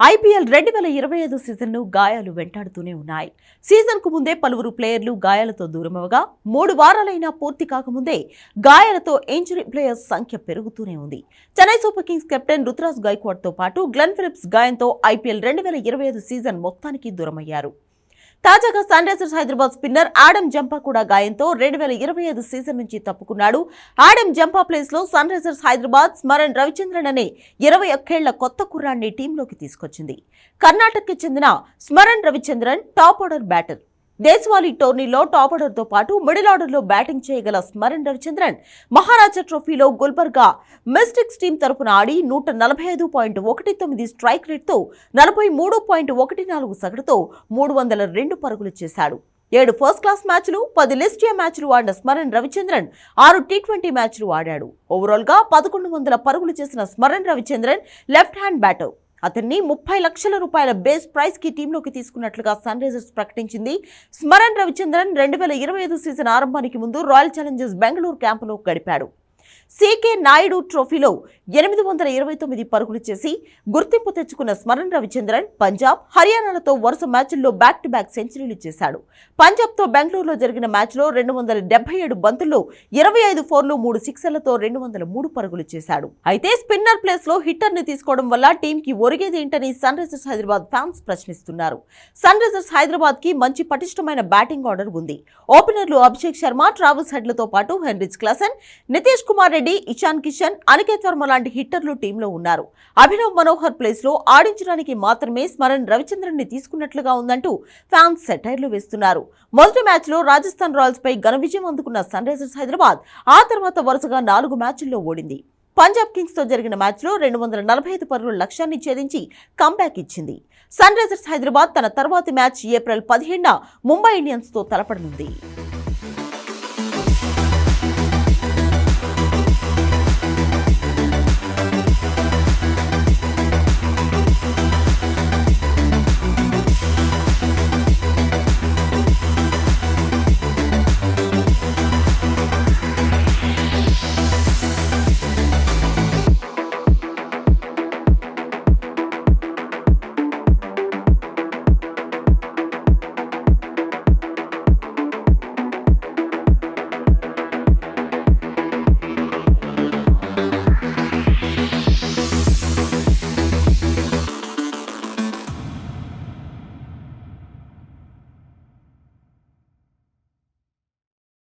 IPL రెండు వేల ఇరవై ఐదు సీజన్ను గాయాలు వెంటాడుతూనే ఉన్నాయి. సీజన్కు ముందే పలువురు ప్లేయర్లు గాయాలతో దూరమవగా మూడు వారాలైనా పూర్తి కాకముందే గాయాలతో ఇంజరీ ప్లేయర్స్ సంఖ్య పెరుగుతూనే ఉంది. Chennai Super Kings captain Ruturaj గైక్వాడ్తో పాటు గ్లెన్ ఫిలిప్స్ గాయంతో ఐపీఎల్ రెండు వేల ఇరవై ఐదు సీజన్ మొత్తానికి దూరమయ్యారు. తాజాగా Sunrisers Hyderabad spinner Adam Zampa కూడా గాయంతో రెండు వేల ఇరవై ఐదు సీజన్ నుంచి తప్పుకున్నాడు. ఆడమ్ జంపా ప్లేస్లో సన్ రైజర్స్ హైదరాబాద్ స్మరణ్ రవిచంద్రన్ అనే ఇరవై ఒక్కేళ్ళ కొత్త కుర్రాన్ని టీంలోకి తీసుకొచ్చింది. కర్ణాటకకి చెందిన Smaran Ravichandran top order batter. దేశవాళీ టోర్నీలో టాప్ ఆర్డర్తో పాటు మిడిల్ ఆర్డర్లో బ్యాటింగ్ చేయగల స్మరణ్ రవిచంద్రన్ మహారాజా ట్రోఫీలో గుల్బర్గా మిస్టిక్స్ టీం తరపున ఆడి నూట నలభై ఐదు పాయింట్ ఒకటి తొమ్మిది స్ట్రైక్ రేట్తో నలభై మూడు పాయింట్ ఒకటి నాలుగు సగటుతో మూడు వందల రెండు పరుగులు చేశాడు. ఏడు ఫస్ట్ క్లాస్ మ్యాచ్లు పది లిస్ట్ ఏ మ్యాచ్లు ఆడిన స్మరణ్ రవిచంద్రన్ ఆరు టీ ట్వంటీ మ్యాచ్లు ఆడాడు. ఓవరాల్గా పదకొండు వందల పరుగులు చేసిన Smaran Ravichandran left hand batter. అతన్ని ముప్పై లక్షల రూపాయల బేస్ ప్రైస్కి టీంలోకి తీసుకున్నట్లుగా సన్ రైజర్స్ ప్రకటించింది. స్మరణ్ రవిచంద్రన్ రెండు వేల ఇరవై ఐదు సీజన్ ఆరంభానికి ముందు రాయల్ ఛాలెంజర్స్ బెంగళూరు క్యాంపులో గడిపాడు. సీకే నాయుడు ట్రోఫీలో ఎనిమిది వందల ఇరవై తొమ్మిది పరుగులు చేసి గుర్తింపు తెచ్చుకున్న స్మరణ్ రవిచంద్రన్ పంజాబ్ హర్యానాలతో వరుస మ్యాచ్ల్లో బ్యాక్ టు బ్యాక్ సెంచరీలు చేశాడు. పంజాబ్తో బెంగళూరులో జరిగిన మ్యాచ్లో రెండు వందల డెబ్బై ఏడు బంతుల్లో ఇరవై ఐదు ఫోర్లు మూడు సిక్సర్లతో రెండు వందల మూడు పరుగులు చేశాడు. అయితే స్పిన్నర్ ప్లేస్లో తీసుకోవడం వల్ల టీంకి ఒరిగేదేంటని సన్ రైజర్స్ హైదరాబాద్ ఫ్యాన్స్ ప్రశ్నిస్తున్నారు. సన్ రైజర్స్ హైదరాబాద్కి మంచి పటిష్టమైన బ్యాటింగ్ ఆర్డర్ ఉంది. ఓపెనర్లు అభిషేక్ శర్మ ట్రావెల్స్ హెడ్లతో పాటు హెన్రిచ్ క్లాసన్ నితీష్ కుమార్ కుమార్ రెడ్డి ఇషాన్ కిషన్ అనికేత్ వర్మ లాంటి హిట్టర్లు టీంలో ఉన్నారు. అభినవ్ మనోహర్ ప్లేస్లో ఆడించడానికి మాత్రమే స్మరణ్ రవిచంద్రన్ని తీసుకున్నట్లుగా ఉందంటూ ఫ్యాన్స్ సెటైర్లు వేస్తున్నారు. మొదటి మ్యాచ్లో రాజస్థాన్ రాయల్స్ పై ఘన విజయం అందుకున్న సన్ రైజర్స్ హైదరాబాద్ ఆ తర్వాత వరుసగా నాలుగు మ్యాచ్ల్లో ఓడింది. పంజాబ్ కింగ్స్తో జరిగిన మ్యాచ్లో రెండు వందల నలభై ఐదు పరుగుల లక్ష్యాన్ని ఛేదించి కంబ్యాక్ ఇచ్చింది. సన్ రైజర్స్ హైదరాబాద్ తన తర్వాతి మ్యాచ్ ఏప్రిల్ పదిహేడున ముంబై ఇండియన్స్తో తలపడనుంది.